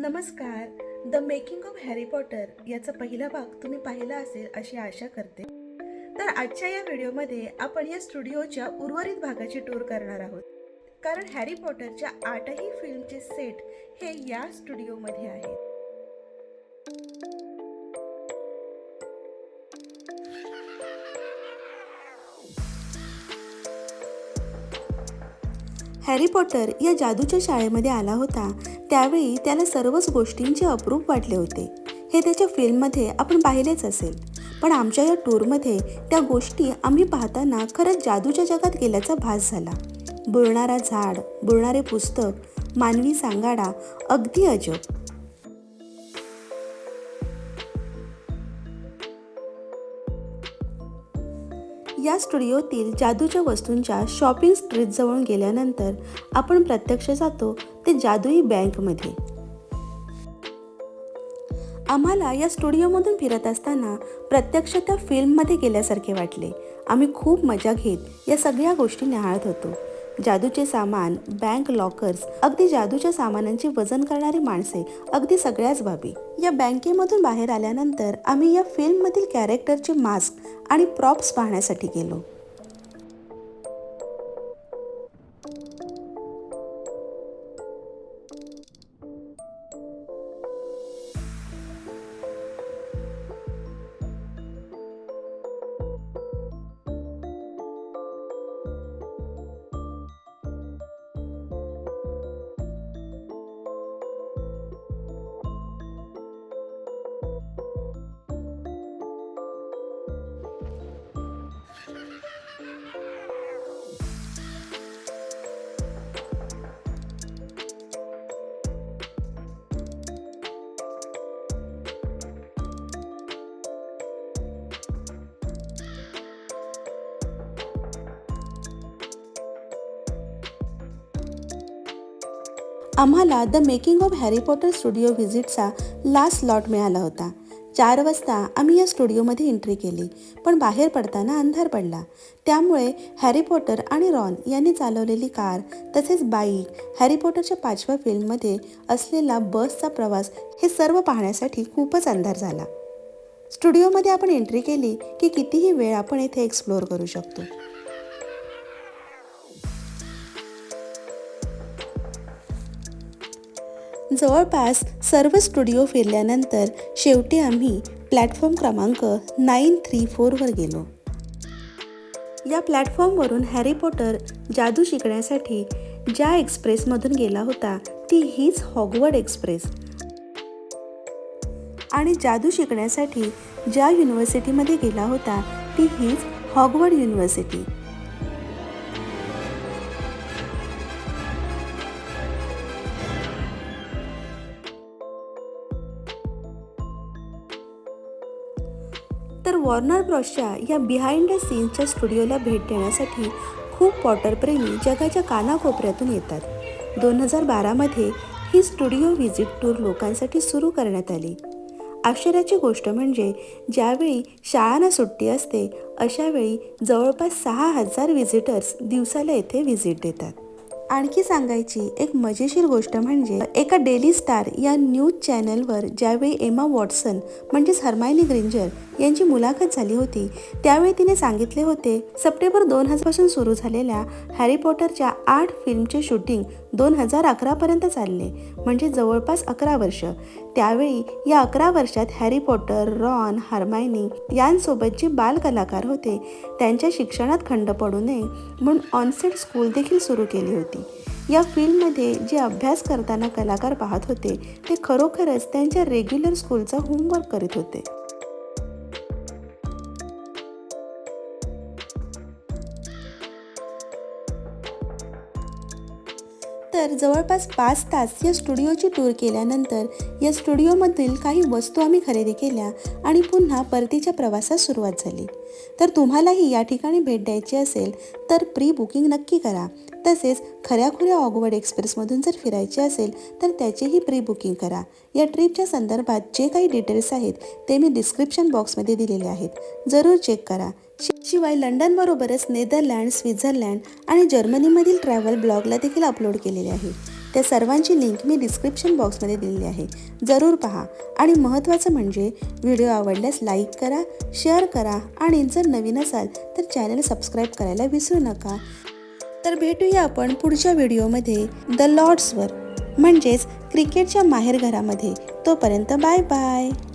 नमस्कार. The making of Harry Potter याचा पहिला भाग तुम्ही पाहिला असेल अशी आशा करते. तर आजच्या या व्हिडिओमध्ये आपण या स्टुडिओच्या उर्वरित भागाची टूर करणार आहोत. कारण हॅरी पॉटरच्या आठही फिल्मचे सेट हे या स्टुडिओमध्ये आहेत. हॅरी पॉटर या जादूच्या शाळेमध्ये आला होता त्यावेळी त्याला सर्वच गोष्टींचे अप्रूप वाटले होते. हे त्याच्या फिल्ममध्ये आपण पाहिलेच असेल. पण आमच्या या टूरमध्ये त्या गोष्टी आम्ही पाहताना खरंच जादूच्या जगात गेल्याचा भास झाला. बुरणारा झाड बुरणारे पुस्तक मानवी सांगाडा अगदी अजब. या स्टुडिओतील जादूच्या वस्तूंच्या शॉपिंग स्ट्रीटजवळून गेल्यानंतर आपण प्रत्यक्ष जातो ते जादुई बँकमध्ये. आम्हाला या स्टुडिओमधून फिरत असताना प्रत्यक्ष त्या फिल्ममध्ये गेल्यासारखे वाटले. आम्ही खूप मजा घेत या सगळ्या गोष्टी निहाळत होतो. जादूचे सामान बँक लॉकर्स अगदी जादूच्या सामानांचे वजन करणारी माणसे अगदी सगळ्याच बाबी. या बँकेमधून बाहेर आल्यानंतर आम्ही या फिल्ममधील कॅरेक्टरचे मास्क आणि प्रॉप्स पाहण्यासाठी गेलो. आम्हाला the making of Harry Potter studio व्हिजिटचा last lot मिळाला होता. चार वाजता आम्ही या स्टुडिओमध्ये एंट्री केली पण बाहेर पडताना अंधार पडला. त्यामुळे हॅरी पॉटर आणि रॉन यांनी चालवलेली कार तसेच बाईक हॅरी पॉटरच्या पाचव्या फिल्ममध्ये असलेला बसचा प्रवास हे सर्व पाहण्यासाठी खूपच अंधार झाला. स्टुडिओमध्ये आपण एंट्री केली की कितीही वेळ आपण येथे एक्सप्लोअर करू शकतो. जवळपास सर्व स्टुडिओ फिरल्यानंतर शेवटी आम्ही प्लॅटफॉर्म क्रमांक नाईन थ्री फोरवर गेलो. या प्लॅटफॉर्मवरून हॅरी पॉटर जादू शिकण्यासाठी ज्या एक्सप्रेसमधून गेला होता ती हीच हॉगवर्ड एक्सप्रेस. आणि जादू शिकण्यासाठी ज्या युनिव्हर्सिटीमध्ये गेला होता ती हीच हॉगवर्ड युनिव्हर्सिटी तर वॉर्नर ब्रॉसच्या या बिहाइंड द सीन्सच्या स्टुडिओला भेट देण्यासाठी खूप पॉटरप्रेमी जगाच्या कानाकोपऱ्यातून येतात. दोन हजार बारामध्ये ही स्टुडिओ व्हिजिट टूर लोकांसाठी सुरू करण्यात आली. आश्चर्याची गोष्ट म्हणजे ज्यावेळी शाळांना सुट्टी असते अशावेळी जवळपास सहा हजार व्हिजिटर्स दिवसाला येथे व्हिजिट देतात. आणखी सांगायची एक मजेशीर गोष्ट म्हणजे एका डेली स्टार या न्यूज चॅनलवर ज्यावेळी एमा वॉटसन म्हणजेच हरमायनी ग्रिंजर यांची मुलाखत झाली होती त्यावेळी तिने सांगितले होते सप्टेंबर दोन हजारपासून सुरू झालेल्या हॅरी पॉटरच्या आठ फिल्मचे शूटिंग दोन हजार अकरापर्यंत चालले. म्हणजे जवळपास अकरा वर्ष. त्यावेळी या अकरा वर्षात हॅरी पॉटर रॉन हार्मायनी यांसोबत जे बालकलाकार होते. त्यांच्या शिक्षणात खंड पडू नये म्हणून ऑनसेट स्कूल देखील सुरू केली होती. या फील्डमध्ये जे अभ्यास करताना कलाकार पाहत होते ते खरोखरच त्यांच्या रेग्युलर स्कूलचा होमवर्क करीत होते. तर जवळपास पाच तास या स्टुडिओची टूर केल्यानंतर या स्टुडिओमधील काही वस्तू आम्ही खरेदी केल्या आणि पुन्हा परतीच्या प्रवासास सुरुवात झाली. तर तुम्हालाही या ठिकाणी भेट द्यायची असेल तर प्री बुकिंग नक्की करा. तसेच खऱ्याखुऱ्या ऑगवर्ड एक्सप्रेसमधून जर फिरायचे असेल तर त्याचेही प्री बुकिंग करा. या ट्रिपच्या संदर्भात जे काही डिटेल्स आहेत ते मी डिस्क्रिप्शन बॉक्समध्ये दिलेले आहेत. जरूर चेक करा. शिवाय लंडनबरोबरच नेदरलँड स्वित्झर्लंड आणि जर्मनीमधील ट्रॅव्हल ब्लॉगला देखील अपलोड केलेले आहे. त्या सर्वांची लिंक मी डिस्क्रिप्शन बॉक्समध्ये दिलेली आहे. जरूर पहा. आणि महत्त्वाचं म्हणजे व्हिडिओ आवडल्यास लाईक करा शेअर करा आणि जर नवीन असाल तर चॅनल सबस्क्राईब करायला विसरू नका. तर भेटूया आपण पुढच्या व्हिडिओमध्ये द लॉर्ड्सवर. म्हणजेच क्रिकेटच्या माहेरघरामध्ये. तोपर्यंत बाय बाय.